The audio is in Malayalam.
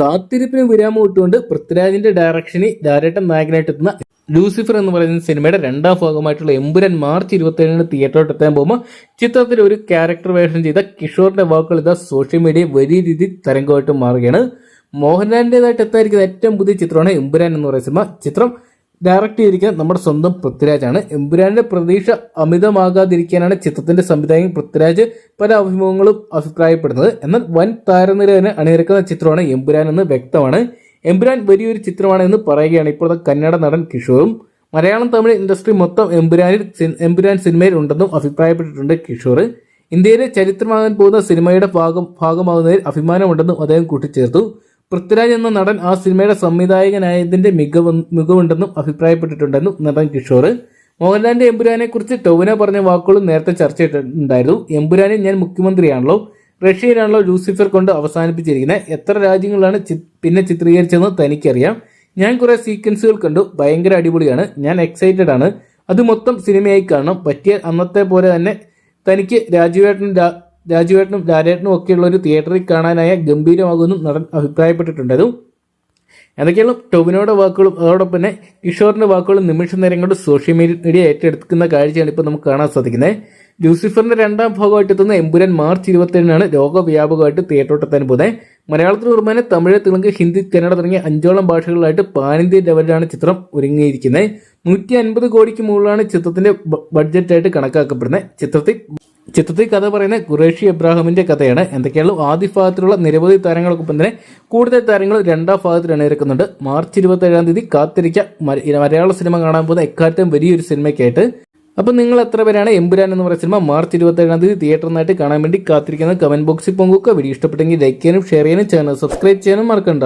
കാത്തിരിപ്പിന് വിരാമം ഇട്ടുകൊണ്ട് പൃഥ്വിരാജിന്റെ ഡയറക്ഷനിൽ ലാലേട്ടൻ നായകനായിട്ട് എത്തുന്ന ലൂസിഫർ എന്ന് പറയുന്ന സിനിമയുടെ രണ്ടാം ഭാഗമായിട്ടുള്ള എമ്പുരൻ മാർച്ച് ഇരുപത്തേഴിന് തിയേറ്ററിലോട്ട് എത്താൻ പോകുമ്പോൾ ചിത്രത്തിൽ ഒരു ക്യാരക്ടർ വേഷം ചെയ്ത കിഷോറിന്റെ വാക്കുകൾ ഇതാ സോഷ്യൽ മീഡിയ വലിയ രീതിയിൽ തരംഗമായിട്ട് മാറുകയാണ്. മോഹൻലാലിന്റെതായിട്ട് എത്താതിരിക്കുന്ന ഏറ്റവും പുതിയ ചിത്രമാണ് എമ്പുരാൻ എന്ന് പറയുന്ന സിനിമ. ചിത്രം ഡയറക്റ്റ് ചെയ്തിരിക്കുന്നത് നമ്മുടെ സ്വന്തം പൃഥ്വിരാജാണ്. എമ്പുരാന്റെ പ്രതീക്ഷ അമിതമാകാതിരിക്കാനാണ് ചിത്രത്തിന്റെ സംവിധായകൻ പൃഥ്വിരാജ് പല അഭിമുഖങ്ങളും അഭിപ്രായപ്പെടുന്നത്. എന്നാൽ വൻ താരനിര തന്നെ അണിനിരക്കുന്ന ചിത്രമാണ് എമ്പുരാൻ എന്ന് വ്യക്തമാണ്. എമ്പുരാൻ വലിയൊരു ചിത്രമാണ് എന്ന് പറയുകയാണ് ഇപ്പോഴത്തെ കന്നഡ നടൻ കിഷോറും. മലയാളം തമിഴ് ഇൻഡസ്ട്രി മൊത്തം എമ്പുരാനിൽ എമ്പുരാൻ സിനിമയിൽ ഉണ്ടെന്നും അഭിപ്രായപ്പെട്ടിട്ടുണ്ട് കിഷോർ ഇന്ത്യയിലെ ചരിത്രമാകാൻ പോകുന്ന സിനിമയുടെ ഭാഗം ഭാഗമാകുന്നതിൽ അഭിമാനമുണ്ടെന്നും അദ്ദേഹം കൂട്ടിച്ചേർത്തു. പൃഥ്വിരാജ് എന്ന നടൻ ആ സിനിമയുടെ സംവിധായകനായതിന്റെ മികവ് മികവുണ്ടെന്നും അഭിപ്രായപ്പെട്ടിട്ടുണ്ടെന്നും നടൻ കിഷോർ മോഹൻലാലിന്റെ എമ്പുരാനെ കുറിച്ച് ടൊവിനോ പറഞ്ഞ വാക്കുകളും നേരത്തെ ചർച്ച ചെയ്തിട്ടുണ്ടായിരുന്നു എമ്പുരാനെ ഞാൻ മുഖ്യമന്ത്രിയാണല്ലോ റഷ്യയിലാണല്ലോ ലൂസിഫർ കൊണ്ട് അവസാനിപ്പിച്ചിരിക്കുന്നത് എത്ര രാജ്യങ്ങളാണ് പിന്നെ ചിത്രീകരിച്ചതെന്ന് തനിക്കറിയാം. ഞാൻ കുറെ സീക്വൻസുകൾ കണ്ടു. ഭയങ്കര അടിപൊളിയാണ്. ഞാൻ എക്സൈറ്റഡ് ആണ്. അത് മൊത്തം സിനിമയായി കാണണം. പറ്റിയ അന്നത്തെ പോലെ തന്നെ തനിക്ക് രാജുവേട്ടനും രാ- രാജുവേട്ടനും ലാലേട്ടനും ഒക്കെയുള്ള ഒരു തിയേറ്ററിൽ കാണാനായ ഗംഭീരമാകുമെന്നും നടൻ അഭിപ്രായപ്പെട്ടിട്ടുണ്ടായിരുന്നു എന്തൊക്കെയാണ് ടൊവിനോയുടെ വാക്കുകളും അതോടൊപ്പം തന്നെ കിഷോറിന്റെ വാക്കുകളും നിമിഷ നേരം കൊണ്ട് സോഷ്യൽ മീഡിയ ഏറ്റെടുക്കുന്ന കാഴ്ചയാണ് ഇപ്പോൾ നമുക്ക് കാണാൻ സാധിക്കുന്നത്. ലൂസിഫറിന്റെ രണ്ടാം ഭാഗമായിട്ട് എത്തുന്ന എമ്പുരാൻ മാർച്ച് ഇരുപത്തേഴിനാണ് ലോകവ്യാപകമായിട്ട് തിയേറ്ററോട്ടെത്താൻ പോകുന്നത്. മലയാളത്തിന് പുറമെ തമിഴ് തെലുങ്ക് ഹിന്ദി കന്നഡ തുടങ്ങിയ അഞ്ചോളം ഭാഷകളിലായിട്ട് പാനിന്ത്യ ലെവലിലാണ് ചിത്രം ഒരുങ്ങിയിരിക്കുന്നത്. നൂറ്റി അൻപത് കോടിക്ക് മുകളിലാണ് ചിത്രത്തിന്റെ ബഡ്ജറ്റായിട്ട് കണക്കാക്കപ്പെടുന്നത്. ചിത്രത്തിൽ ചിത്രത്തിൽ കഥ പറയുന്ന ഖുറേഷി എബ്രാഹിമിന്റെ കഥയാണ്. എന്തൊക്കെയാണ്? ആദ്യ ഭാഗത്തിലുള്ള നിരവധി താരങ്ങൾക്കൊപ്പം തന്നെ കൂടുതൽ താരങ്ങൾ രണ്ടാം ഭാഗത്തിൽ അണിയിറക്കുന്നുണ്ട് മാർച്ച് ഇരുപത്തി ഏഴാം തീയതി കാത്തിരിക്ക മലയാള സിനിമ കാണാൻ പോകുന്ന എക്കാലത്തും വലിയൊരു സിനിമയ്ക്കായിട്ട്. അപ്പം നിങ്ങൾ എത്ര പേരാണ് എമ്പുരാൻ എന്ന് പറയുന്ന സിനിമ മാർച്ച് ഇരുപത്തി ഏഴാം തീയതി തിയേറ്ററിനായിട്ട് കാണാൻ വേണ്ടി കാത്തിരിക്കുന്നത്? കമന്റ് ബോക്സിൽ പങ്കുവെക്കുക. വീഡിയോ ഇഷ്ടപ്പെട്ടെങ്കിൽ ലൈക്ക് ചെയ്യാനും ഷെയർ ചെയ്യാനും ചാനൽ സബ്സ്ക്രൈബ് ചെയ്യാനും മറക്കണ്ട.